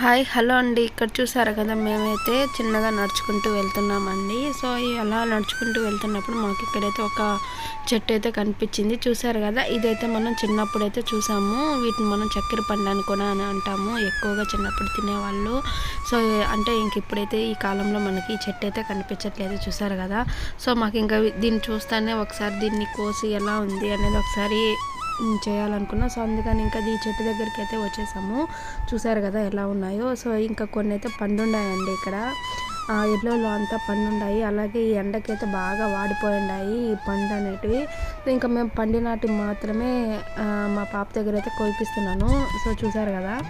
Hi hello అండి. ఇక్కడ చూసారు కదా మేమైతే చిన్నగా నడుచుకుంటూ వెళ్తున్నామండి. సో అలా నడుచుకుంటూ వెళ్తున్నప్పుడు మాకు ఇక్కడైతే ఒక చెట్టు అయితే కనిపించింది. చూసారు కదా ఇదైతే మనం చిన్నప్పుడు అయితే చూసాము. వీటిని మనం చక్కెర పండు అని కూడా అని అంటాము. ఎక్కువగా చిన్నప్పుడు తినేవాళ్ళు. సో అంటే ఇంక ఇప్పుడైతే ఈ కాలంలో మనకి ఈ చెట్టు అయితే కనిపించట్లేదు చూసారు కదా. సో మాకు ఇంకా దీన్ని చూస్తానే ఒకసారి దీన్ని కోసి ఎలా ఉంది అనేది ఒకసారి చేయాలనుకున్నా. సో అందుకని ఇంకా ఈ చెట్టు దగ్గరికి అయితే వచ్చేసాము. చూసారు కదా ఎలా ఉన్నాయో. సో ఇంకా కొన్ని అయితే పండున్నాయండి ఇక్కడ. ఆ ఎల్లోలో అంతా ఉండాయి అలాగే ఈ ఎండకైతే బాగా వాడిపోయి ఈ పండు అనేటివి ఇంకా మేము పండినాటి మాత్రమే మా పాప దగ్గర అయితే కోయిపిస్తున్నాను. సో చూసారు కదా?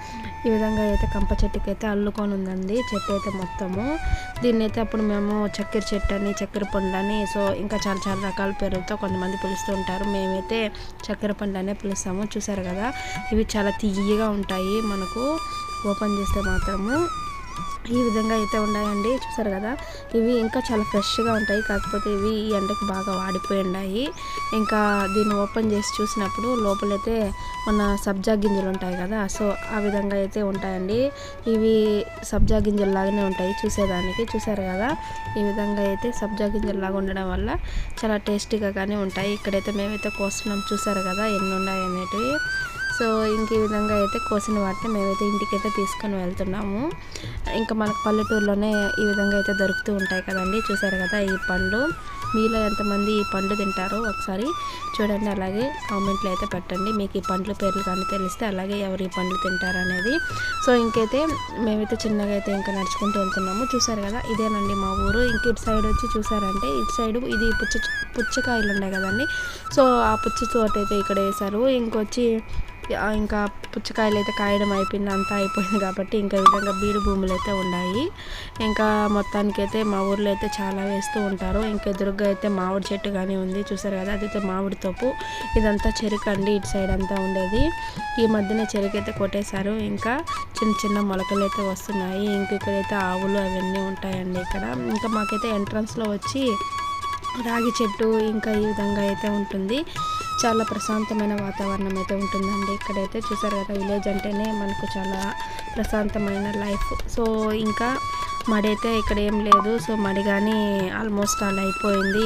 ఈ విధంగా అయితే కంప చెట్టుకి అయితే అల్లుకొని ఉందండి చెట్టు అయితే మొత్తము. దీన్ని అయితే అప్పుడు మేము చక్కెర చెట్టు అని చక్కెర పండు అని సో ఇంకా చాలా చాలా రకాల పేర్లతో కొంతమంది పిలుస్తూ ఉంటారు మేమైతే చక్కెర పండు అనే పిలుస్తాము. చూసారు కదా? ఇవి చాలా తీయగా ఉంటాయి మనకు. ఓపెన్ చేస్తే మాత్రము ఈ విధంగా అయితే ఉన్నాయండి. చూసారు కదా? ఇవి ఇంకా చాలా ఫ్రెష్గా ఉంటాయి. కాకపోతే ఇవి ఈ ఎండకి బాగా వాడిపోయి ఉన్నాయి ఇంకా దీన్ని ఓపెన్ చేసి చూసినప్పుడు లోపలైతే మన సబ్జా గింజలు ఉంటాయి కదా? సో ఆ విధంగా అయితే ఉంటాయండి. ఇవి సబ్జా గింజలు లాగానే ఉంటాయి చూసేదానికి. చూసారు కదా? ఈ విధంగా అయితే సబ్జా గింజలు లాగా ఉండడం వల్ల చాలా టేస్టీగా కానీ ఉంటాయి. ఇక్కడైతే మేమైతే కోస్తున్నాం. చూసారు కదా? ఎన్ని ఉన్నాయి అనేటివి సో ఇంక ఈ విధంగా అయితే కోసిన వాటిని మేమైతే ఇంటికైతే తీసుకొని వెళ్తున్నాము. ఇంకా మనకు పల్లెటూరులోనే ఈ విధంగా అయితే దొరుకుతూ ఉంటాయి కదండి. చూసారు కదా ఈ పండ్లు. మీలో ఎంతమంది ఈ పండ్లు తింటారో ఒకసారి చూడండి. అలాగే కామెంట్లో అయితే పెట్టండి. మీకు ఈ పండ్ల పేర్లు కానీ తెలిస్తే అలాగే ఎవరు ఈ పండ్లు తింటారనేది సో ఇంకైతే మేమైతే చిన్నగా అయితే ఇంకా నడుచుకుంటూ వెళ్తున్నాము. చూసారు కదా ఇదేనండి మా ఊరు. ఇంక ఇటు సైడ్ వచ్చి చూసారంటే ఇటు సైడ్ ఇది పుచ్చ పుచ్చకాయలు ఉన్నాయి కదండి. సో ఆ పుచ్చ తోట అయితే ఇక్కడ వేశారు. ఇంకొచ్చి ఇంకా పుచ్చకాయలు అయితే కాయడం అయిపోయింది అంతా అయిపోయింది కాబట్టి ఇంకా విధంగా బీడు భూములు అయితే ఉన్నాయి ఇంకా మొత్తానికి అయితే మా ఊర్లో అయితే చాలా వేస్తూ ఉంటారు. ఇంకా ఎదురుగా అయితే మామిడి చెట్టు కానీ ఉంది. చూసారు కదా అదైతే మామిడి తోపు. ఇదంతా చెరుకు అండి ఇటు సైడ్ అంతా ఉండేది. ఈ మధ్యన చెరుకు అయితే కొట్టేశారు. ఇంకా చిన్న చిన్న మొలకలు అయితే వస్తున్నాయి. ఇంక ఇక్కడైతే ఆవులు అవన్నీ ఉంటాయండి ఇక్కడ. ఇంకా మాకైతే ఎంట్రన్స్లో వచ్చి రాగి చెట్టు ఇంకా ఈ విధంగా అయితే ఉంటుంది. చాలా ప్రశాంతమైన వాతావరణం అయితే ఉంటుందండి. ఇక్కడైతే చూసారు కదా విలేజ్ అంటేనే మనకు చాలా ప్రశాంతమైన లైఫ్ సో ఇంకా మడి అయితే ఇక్కడ ఏం లేదు. సో మడి కానీ ఆల్మోస్ట్ అలా అయిపోయింది.